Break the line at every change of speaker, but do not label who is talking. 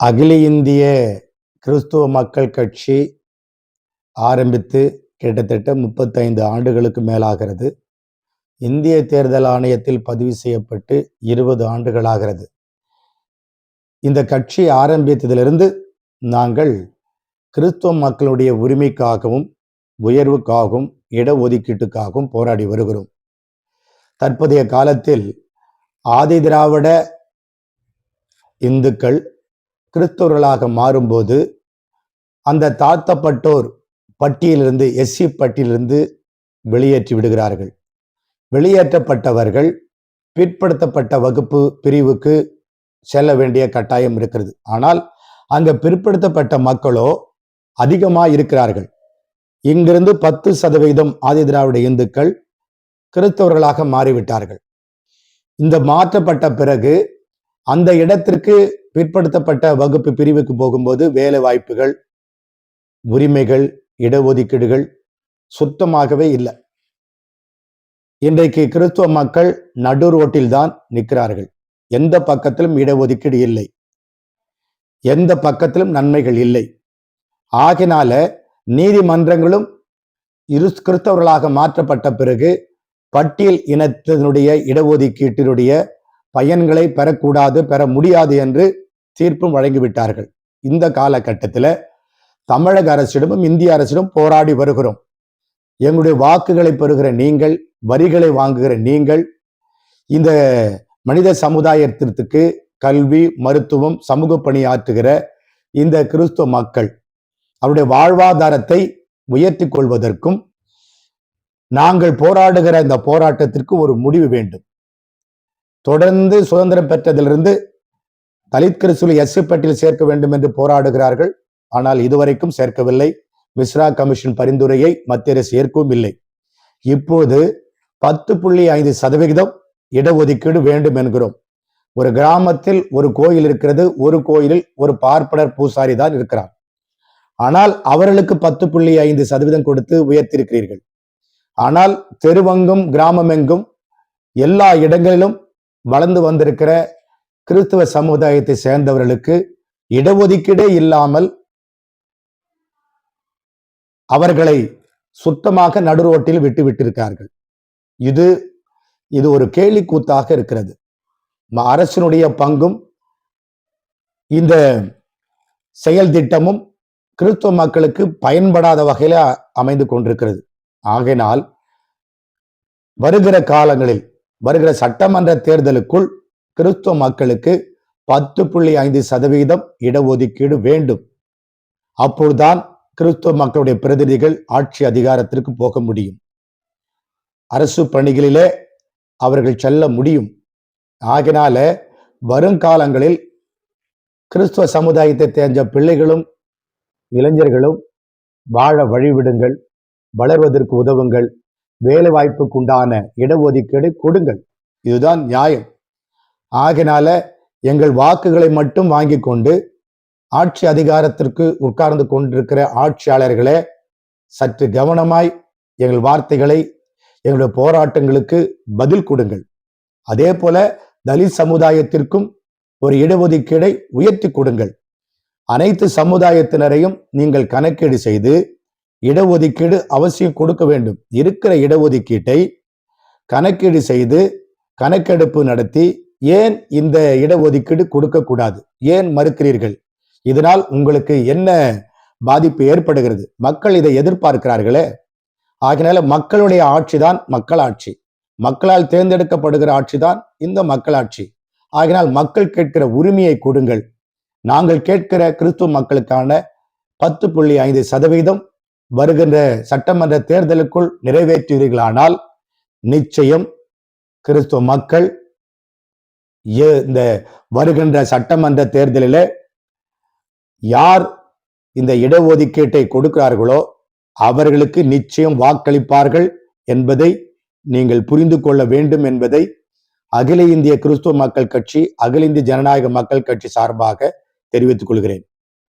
அகில இந்திய கிறிஸ்துவ மக்கள் கட்சி ஆரம்பித்து கிட்டத்தட்ட முப்பத்தைந்து ஆண்டுகளுக்கு மேலாகிறது. இந்திய தேர்தல் ஆணையத்தில் பதிவு செய்யப்பட்டு இருபது ஆண்டுகளாகிறது. இந்த கட்சி ஆரம்பித்ததிலிருந்து நாங்கள் கிறிஸ்துவ மக்களுடைய உரிமைக்காகவும் உயர்வுக்காகவும் இடஒதுக்கீட்டுக்காகவும் போராடி வருகிறோம். தற்போதைய காலத்தில் ஆதி திராவிட இந்துக்கள் கிறிஸ்தவர்களாக மாறும்போது அந்த தாழ்த்தப்பட்டோர் பட்டியலிருந்து எஸ்சி பட்டியலிருந்து வெளியேற்றி விடுகிறார்கள். வெளியேற்றப்பட்டவர்கள் பிற்படுத்தப்பட்ட வகுப்பு பிரிவுக்கு செல்ல வேண்டிய கட்டாயம் இருக்கிறது. ஆனால் அங்க பிற்படுத்தப்பட்ட மக்களோ அதிகமாக இருக்கிறார்கள். இங்கிருந்து பத்து சதவீதம் ஆதி திராவிட இந்துக்கள் கிறிஸ்தவர்களாக மாறிவிட்டார்கள். இந்த மாற்றப்பட்ட பிறகு அந்த இடத்திற்கு பிற்படுத்தப்பட்ட வகுப்பு பிரிவுக்கு போகும்போது வேலை வாய்ப்புகள் உரிமைகள் இடஒதுக்கீடுகள் சுத்தமாகவே இல்லை. இன்றைக்கு கிறிஸ்துவ மக்கள் நடு ரோட்டில் தான் நிற்கிறார்கள். எந்த பக்கத்திலும் இடஒதுக்கீடு இல்லை. எந்த பக்கத்திலும் நன்மைகள் இல்லை. ஆகினால நீதிமன்றங்களும் இரு கிறிஸ்தவர்களாக மாற்றப்பட்ட பிறகு பட்டியல் இனத்தினுடைய இடஒதுக்கீட்டினுடைய பயன்களை பெறக்கூடாது பெற முடியாது என்று தீர்ப்பும் வழங்கிவிட்டார்கள். இந்த காலகட்டத்தில் தமிழக அரசிடமும் இந்திய அரசிடம் போராடி வருகிறோம். எங்களுடைய வாக்குகளை பெறுகிற நீங்கள் வரிகளை வாங்குகிற நீங்கள் இந்த மனித சமுதாயத்திற்கு கல்வி மருத்துவம் சமூக பணி ஆற்றுகிற இந்த கிறிஸ்துவ மக்கள் அவருடைய வாழ்வாதாரத்தை உயர்த்தி கொள்வதற்கும் நாங்கள் போராடுகிற இந்த போராட்டத்திற்கு ஒரு முடிவு வேண்டும். தொடர்ந்து சுதந்திரம் பெற்றதிலிருந்து தலித் கிறிஸ்துவை எஸ்சி பட்டியல் சேர்க்க வேண்டும் என்று போராடுகிறார்கள். ஆனால் இதுவரைக்கும் சேர்க்கவில்லை. மிஸ்ரா கமிஷன் பரிந்துரையை மத்திய அரசு ஏற்கவும் இல்லை. இப்போது பத்து புள்ளி ஐந்து சதவிகிதம் இடஒதுக்கீடு வேண்டும் என்கிறோம். ஒரு கிராமத்தில் ஒரு கோயில் இருக்கிறது. ஒரு கோயிலில் ஒரு பார்ப்பனர் பூசாரி தான் இருக்கிறார். ஆனால் அவர்களுக்கு பத்து புள்ளி ஐந்து சதவீதம் கொடுத்து உயர்த்திருக்கிறீர்கள் ஆனால் தெருவங்கும் கிராமமெங்கும் எல்லா இடங்களிலும் வளர்ந்து வந்திருக்கிற கிறிஸ்துவ சமுதாயத்தை சேர்ந்தவர்களுக்கு இடஒதுக்கீடே இல்லாமல் அவர்களை சுத்தமாக நடுரோட்டில் விட்டு விட்டிருக்கார்கள். இது இது ஒரு கேலி கூத்தாக இருக்கிறது அரசினுடைய பங்கும் இந்த செயல் திட்டமும் கிறிஸ்துவ மக்களுக்கு பயன்படாத வகையில் அமைந்து கொண்டிருக்கிறது. ஆகையினால் வருகிற காலங்களில் வருகிற சட்டமன்ற தேர்தலுக்குள் கிறிஸ்துவ மக்களுக்கு பத்து புள்ளி ஐந்து சதவீதம் இடஒதுக்கீடு வேண்டும். அப்பொழுதுதான் கிறிஸ்துவ மக்களுடைய பிரதிநிதிகள் ஆட்சி அதிகாரத்திற்கு போக முடியும். அரசு பணிகளிலே அவர்கள் செல்ல முடியும். ஆகினால வருங்காலங்களில் கிறிஸ்துவ சமுதாயத்தை தேர்ந்த பிள்ளைகளும் இளைஞர்களும் வாழ வழிவிடுங்கள் வளர்வதற்கு உதவுங்கள் வேலை வாய்ப்புக்கு இடஒதுக்கீடு கொடுங்கள். இதுதான் நியாயம். ஆகினால எங்கள் வாக்குகளை மட்டும் வாங்கி கொண்டு ஆட்சி அதிகாரத்திற்கு உட்கார்ந்து கொண்டிருக்கிற ஆட்சியாளர்களே சற்று கவனமாய் எங்கள் வார்த்தைகளை எங்களுடைய போராட்டங்களுக்கு பதில் கொடுங்கள். அதே போல தலித் சமுதாயத்திற்கும் ஒரு இடஒதுக்கீடை உயர்த்தி கொடுங்கள். அனைத்து சமுதாயத்தினரையும் நீங்கள் கணக்கீடு செய்து இடஒதுக்கீடு அவசியம் கொடுக்க வேண்டும். இருக்கிற இடஒதுக்கீட்டை கணக்கீடு செய்து கணக்கெடுப்பு நடத்தி ஏன் இந்த இடஒதுக்கீடு கொடுக்கக்கூடாது? ஏன் மறுக்கிறீர்கள்? இதனால் உங்களுக்கு என்ன பாதிப்பு ஏற்படுகிறது? மக்கள் இதை எதிர்பார்க்கிறார்களே. ஆகினால மக்களுடைய ஆட்சி தான் மக்களாட்சி. மக்களால் தேர்ந்தெடுக்கப்படுகிற ஆட்சி தான் இந்த மக்களாட்சி. ஆகினால் மக்கள் கேட்கிற உரிமையை கொடுங்கள். நாங்கள் கேட்கிற கிறிஸ்துவ மக்களுக்கான பத்து புள்ளி ஐந்து சதவீதம் வருகின்ற சட்டமன்ற தேர்தலுக்குள் நிறைவேற்றுவீர்களானால் நிச்சயம் கிறிஸ்துவ மக்கள் இந்த வருகின்ற சட்டமன்ற தேர்தலில் யார் இந்த இடஒதுக்கீட்டை கொடுக்கிறார்களோ அவர்களுக்கு நிச்சயம் வாக்களிப்பார்கள் என்பதை நீங்கள் புரிந்து கொள்ள வேண்டும் என்பதை அகில இந்திய கிறிஸ்துவ மக்கள் கட்சி அகில இந்திய ஜனநாயக மக்கள் கட்சி சார்பாக தெரிவித்துக் கொள்கிறேன்.